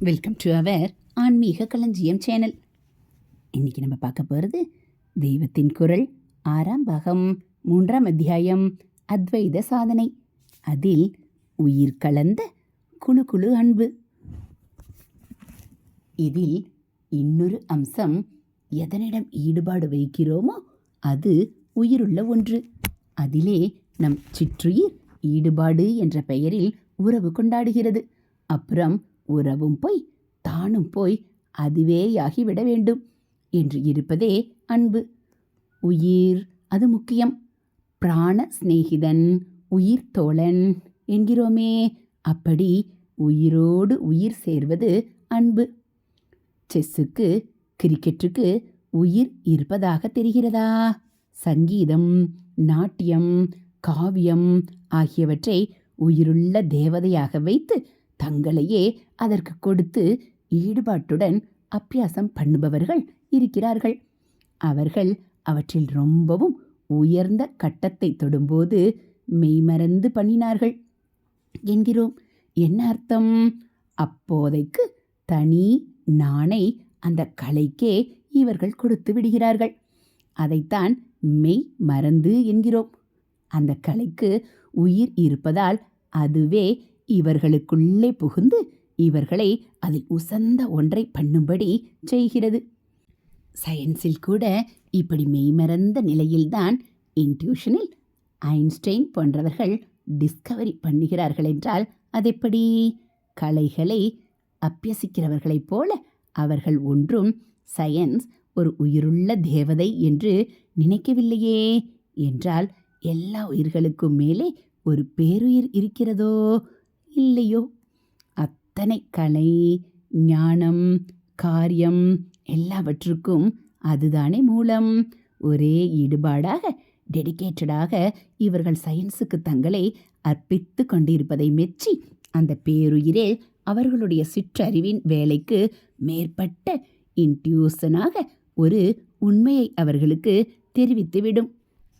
Welcome to our ஆன்மீக களஞ்சியம் channel இன்றைக்கி நம்ம பார்க்க போகிறது தெய்வத்தின் குரல் ஆறாம் பாகம் மூன்றாம் அத்தியாயம் அத்வைத சாதனை. அதில் உயிர் கலந்த குழு குழு அன்பு. இதில் இன்னொரு அம்சம் எதனிடம் ஈடுபாடு வைக்கிறோமோ அது உயிருள்ள ஒன்று. அதிலே நம் சிற்றுயிர் ஈடுபாடு என்ற பெயரில் உறவு கொண்டாடுகிறது. அப்புறம் உறவும் போய் தானும் போய் அதுவேயாகிவிட வேண்டும் என்று இருப்பதே அன்பு. உயிர் அது முக்கியம். பிராண சிநேகிதன் உயிர் தோழன் என்கிறோமே. அப்படி உயிரோடு உயிர் சேர்வது அன்பு. செஸ்ஸுக்கு கிரிக்கெட்டுக்கு உயிர் இருப்பதாக தெரிகிறதா? சங்கீதம் நாட்டியம் காவியம் ஆகியவற்றை உயிருள்ள தேவதையாக வைத்து தங்களையே அதற்கு கொடுத்து ஈடுபாட்டுடன் அப்பியாசம் பண்ணுபவர்கள் இருக்கிறார்கள். அவர்கள் அவற்றில் ரொம்பவும் உயர்ந்த கட்டத்தை தொடும்போது மெய்மறந்து பண்ணினார்கள். என்கிறோம். என்ன அர்த்தம்? அப்போதைக்கு தனி நாணை அந்த கலைக்கே இவர்கள் கொடுத்து விடுகிறார்கள். அதைத்தான் மெய் மறந்து என்கிறோம். அந்த கலைக்கு உயிர் இருப்பதால் அதுவே இவர்களுக்குள்ளே புகுந்து இவர்களை அதில் உசந்த ஒன்றை பண்ணும்படி செய்கிறது. சயின்ஸில் கூட இப்படி மெய்மறந்த நிலையில்தான் இன்ட்யூஷனில் ஐன்ஸ்டைன் போன்றவர்கள் டிஸ்கவரி பண்ணுகிறார்கள் என்றால் அதெப்படி? கலைகளை அப்பியசிக்கிறவர்களைப் போல அவர்கள் ஒன்றும் சயன்ஸ் ஒரு உயிருள்ள தேவதை என்று நினைக்கவில்லையே என்றால் எல்லா உயிர்களுக்கும் மேலே ஒரு பேருயிர் இருக்கிறதோ? இல்லையோ? அத்தனை கலை ஞானம் காரியம் எல்லாவற்றுக்கும் அதுதானே மூலம். ஒரே ஈடுபாடாக டெடிகேட்டடாக இவர்கள் சயின்ஸுக்கு தங்களை அர்ப்பித்து கொண்டிருப்பதை மெச்சி அந்த பேருயிரே அவர்களுடைய சிற்றறிவின் வேலைக்கு மேற்பட்ட இன்டியூசனாக ஒரு உண்மையை அவர்களுக்கு தெரிவித்துவிடும்.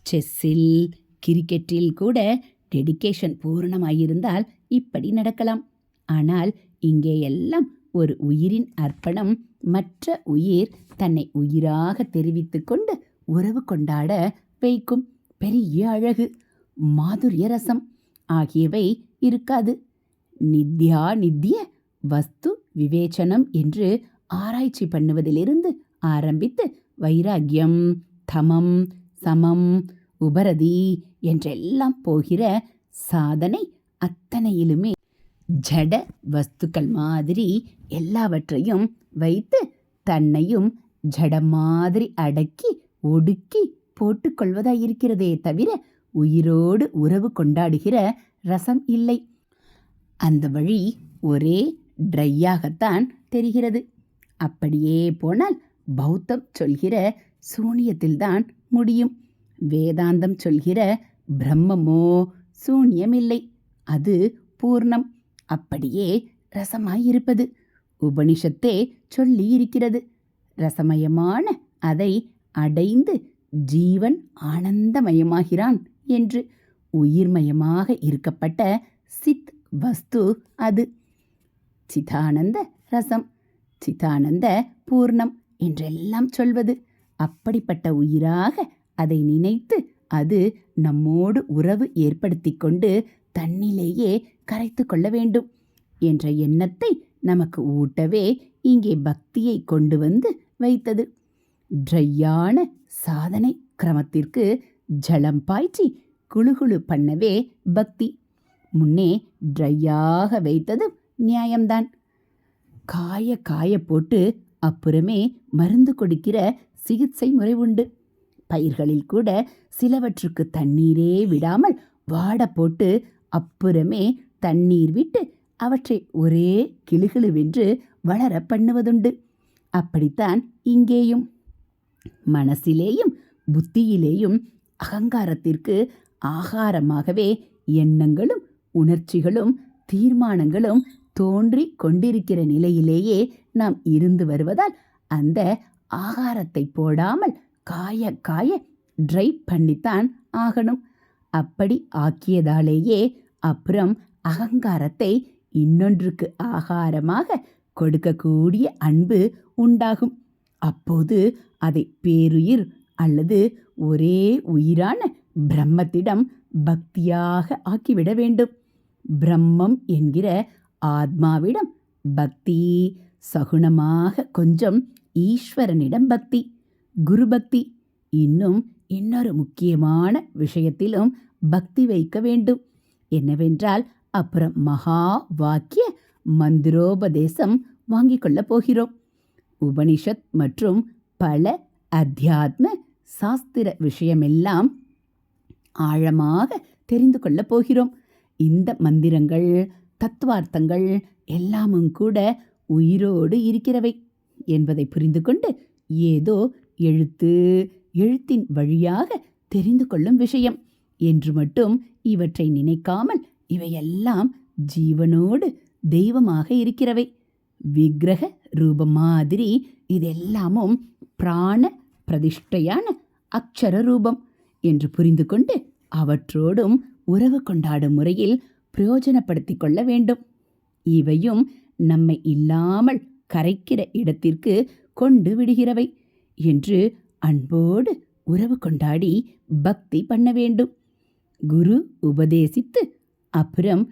செஸ்ஸில் கிரிக்கெட்டில் கூட டெடிகேஷன் பூரணமாயிருந்தால் இப்படி நடக்கலாம். ஆனால் இங்கே எல்லாம் ஒரு உயிரின் அர்ப்பணம். மற்ற உயிர் தன்னை உயிராக தெரிவித்து கொண்டு உறவு கொண்டாட வைக்கும் பெரிய அழகு மாதுரிய ரசம் ஆகியவை இருக்காது. நித்யா நித்திய வஸ்து விவேச்சனம் என்று ஆராய்ச்சி பண்ணுவதிலிருந்து ஆரம்பித்து வைராக்கியம் தமம் சமம் உபரதி என்றெல்லாம் போகிற சாதனை அத்தனையிலுமே ஜட வஸ்துக்கள் மாதிரி எல்லாவற்றையும் வைத்து தன்னையும் ஜட மாதிரி அடக்கி ஒடுக்கி போட்டுக்கொள்வதாயிருக்கிறதே தவிர உயிரோடு உறவு கொண்டாடுகிற ரசம் இல்லை. அந்த வழி ஒரே ட்ரையாகத்தான் தெரிகிறது. அப்படியே போனால் பௌத்தம் சொல்கிற சூனியத்தில்தான் முடியும். வேதாந்தம் சொல்கிற பிரம்மமோ சூன்யமில்லை. அது பூர்ணம். அப்படியே ரசமாயிருப்பது. உபனிஷத்தே சொல்லியிருக்கிறது. ரசமயமான அதை அடைந்து ஜீவன் ஆனந்தமயமாகிறான் என்று உயிர்மயமாக இருக்கப்பட்ட சித் வஸ்து அது. சிதானந்த ரசம். சிதானந்த பூர்ணம் என்றெல்லாம் சொல்வது. அப்படிப்பட்ட உயிராக அதை நினைத்து அது நம்மோடு உறவு ஏற்படுத்தி கொண்டு தன்னிலேயே கரைத்து கொள்ள வேண்டும் என்ற எண்ணத்தை நமக்கு ஊட்டவே இங்கே பக்தியை கொண்டு வந்து வைத்தது. ட்ரையான சாதனை கிரமத்திற்கு ஜலம் பாய்ச்சி குழுகுழு பண்ணவே பக்தி. முன்னே ட்ரையாக வைத்தது நியாயம்தான். காய காய போட்டு அப்புறமே மருந்து கொடுக்கிற சிகிச்சை முறை உண்டு. பயிர்களில் கூட சிலவற்றுக்கு தண்ணீரே விடாமல் வாட போட்டு அப்புறமே தண்ணீர் விட்டு அவற்றை ஒரே கிளுகிளுவென்று வளர பண்ணுவதுண்டு. அப்படித்தான் இங்கேயும். மனசிலேயும் புத்தியிலேயும் அகங்காரத்திற்கு ஆகாரமாகவே எண்ணங்களும் உணர்ச்சிகளும் தீர்மானங்களும் தோன்றி கொண்டிருக்கிற நிலையிலேயே நாம் இருந்து வருவதால் அந்த ஆகாரத்தை போடாமல் காய காய ட்ரை பண்ணித்தான் ஆகணும். அப்படி ஆக்கியதாலேயே அப்புறம் அகங்காரத்தை இன்னொன்றுக்கு ஆகாரமாக கொடுக்கக்கூடிய அன்பு உண்டாகும். அப்போது அதை பேருயிர் அல்லது ஒரே உயிரான பிரம்மத்திடம் பக்தியாக ஆக்கிவிட வேண்டும். பிரம்மம் என்கிற ஆத்மாவிடம் பக்தி சகுனமாக கொஞ்சம் ஈஸ்வரனிடம் பக்தி குரு பக்தி இன்னும் இன்னொரு முக்கியமான விஷயத்திலும் பக்தி வைக்க வேண்டும். என்னவென்றால் அப்புறம் மகா வாக்கிய மந்திரோபதேசம் வாங்கி கொள்ளப் போகிறோம். உபனிஷத் மற்றும் பல அத்தியாத்ம சாஸ்திர விஷயமெல்லாம் ஆழமாக தெரிந்து கொள்ளப் போகிறோம். இந்த மந்திரங்கள் தத்துவார்த்தங்கள் எல்லாமும் கூட உயிரோடு இருக்கிறவை என்பதை புரிந்து கொண்டு ஏதோ எழுத்து எழுத்தின் வழியாக தெரிந்து கொள்ளும் விஷயம். என்று மட்டும் இவற்றை நினைக்காமல் இவையெல்லாம் ஜீவனோடு தெய்வமாக இருக்கிறவை. விக்கிரக ரூபம் மாதிரி இதெல்லாமும் பிராண பிரதிஷ்டையான அக்ஷர ரூபம் என்று புரிந்து கொண்டு அவற்றோடும் உறவு கொண்டாடும் முறையில் பிரயோஜனப்படுத்திக் கொள்ள வேண்டும். இவையும் நம்மை இல்லாமல் கரைக்கிற இடத்திற்கு கொண்டு விடுகிறவை என்று அன்போடு உறவு கொண்டாடி பக்தி பண்ண வேண்டும். குரு உபதேசித்து அப்புறம்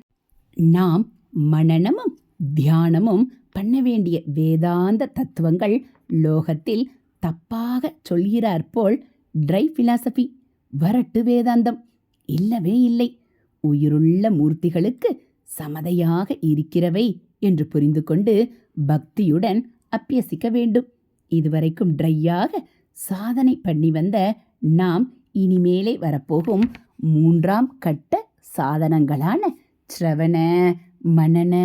நாம் மனநமும் தியானமும் பண்ண வேண்டிய வேதாந்த தத்துவங்கள் லோகத்தில் தப்பாக சொல்கிறார் போல் ட்ரை பிலாசபி வரட்டு வேதாந்தம் இல்லவே இல்லை. உயிருள்ள மூர்த்திகளுக்கு சமதையாக இருக்கிறவை என்று புரிந்து கொண்டு பக்தியுடன் அப்பியசிக்க வேண்டும். இதுவரைக்கும் ட்ரையாக சாதனை பண்ணி வந்த நாம் இனிமேலே வரப்போகும் மூன்றாம் கட்ட சாதனங்களான சிரவண மனன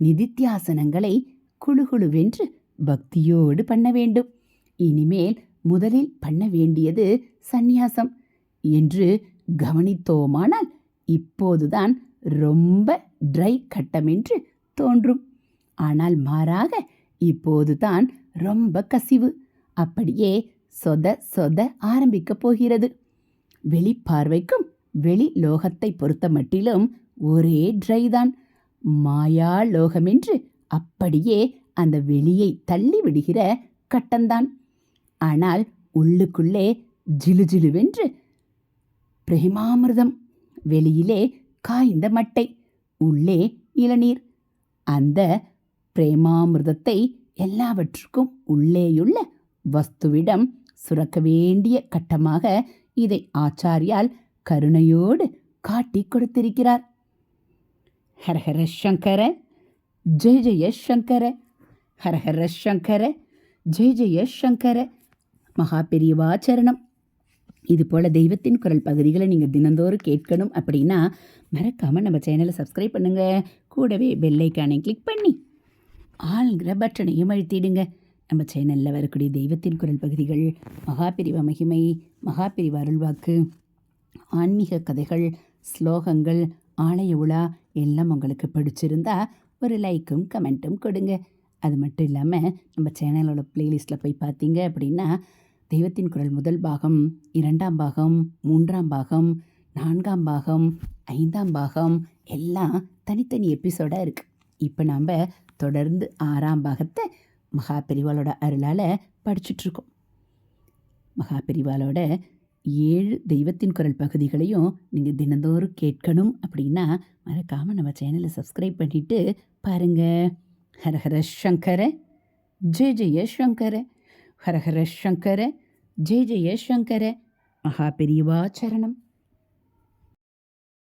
நிதித்தியாசனங்களை குழுகுழுவென்று பக்தியோடு பண்ண வேண்டும். இனிமேல் முதலில் பண்ண வேண்டியது சந்நியாசம். என்று கவனித்தோமானால் இப்போதுதான் ரொம்ப ட்ரை கட்டமென்று தோன்றும். ஆனால் மாறாக இப்போதுதான் ரொம்ப கசிவு. அப்படியே சொத சொத ஆரம்பிக்கப் போகிறது. வெளிப்பார்வைக்கும் வெளி லோகத்தை பொறுத்த மட்டிலும் ஒரே ட்ரை தான் மாயா லோகமென்று அப்படியே அந்த வெளியை தள்ளி விடுகிற கட்டம்தான் ஆனால் உள்ளுக்குள்ளே ஜிலு ஜிலுவென்று பிரேமாமிர்தம் வெளியிலே காய்ந்த மட்டை உள்ளே இளநீர். அந்த பிரேமாமிர்தத்தை எல்லாவற்றுக்கும் உள்ளேயுள்ள வஸ்துவிடம் சுரக்க வேண்டிய கட்டமாக இதை ஆச்சாரியால் கருணையோடு காட்டி கொடுத்திருக்கிறார். ஹரஹர சங்கர ஜெய ஜெய சங்கர ஹரஹர சங்கர ஜெய ஜெய சங்கர. மகா பெரியவாச்சரணம் இது போல் தெய்வத்தின் குரல் பகுதிகளை நீங்கள் தினந்தோறும் கேட்கணும் அப்படின்னா மறக்காமல் நம்ம சேனலை சப்ஸ்கிரைப் பண்ணுங்கள் கூடவே பெல்லைக்கானை கிளிக் பண்ணி ஆள்கிற பட்டனையும் அழுத்திடுங்க. நம்ம சேனலில் வரக்கூடிய தெய்வத்தின் குரல் பகுதிகள் மகாபிரிவ மகிமை மகாபிரிவ அருள்வாக்கு ஆன்மீக கதைகள் ஸ்லோகங்கள் ஆலய உலா எல்லாம் உங்களுக்கு பிடிச்சிருந்தா ஒரு லைக்கும் கமெண்ட்டும் கொடுங்க. அது மட்டும் இல்லாமல் நம்ம சேனலோட ப்ளேலிஸ்ட்டில் போய் பார்த்தீங்க அப்படின்னா தெய்வத்தின் குரல் முதல் பாகம் இரண்டாம் பாகம் மூன்றாம் பாகம் நான்காம் பாகம் ஐந்தாம் பாகம் எல்லாம் தனித்தனி எபிசோடாக இருக்குது இப்போ நாம் தொடர்ந்து ஆறாம் பாகத்தை மகா பெரிவாளோட அருளால் படிச்சுட்ருக்கோம். மகா பெரிவாளோட ஏழு தெய்வத்தின் குரல் பகுதிகளையும் நீங்கள் தினந்தோறும் கேட்கணும் அப்படின்னா மறக்காமல் நம்ம சேனலை சப்ஸ்கிரைப் பண்ணிவிட்டு பாருங்கள் ஹரஹர சங்கர ஜெய ஜெய சங்கர ஹரஹர சங்கர ஜெய ஜெய சங்கர மகா பெரியவா சரணம்.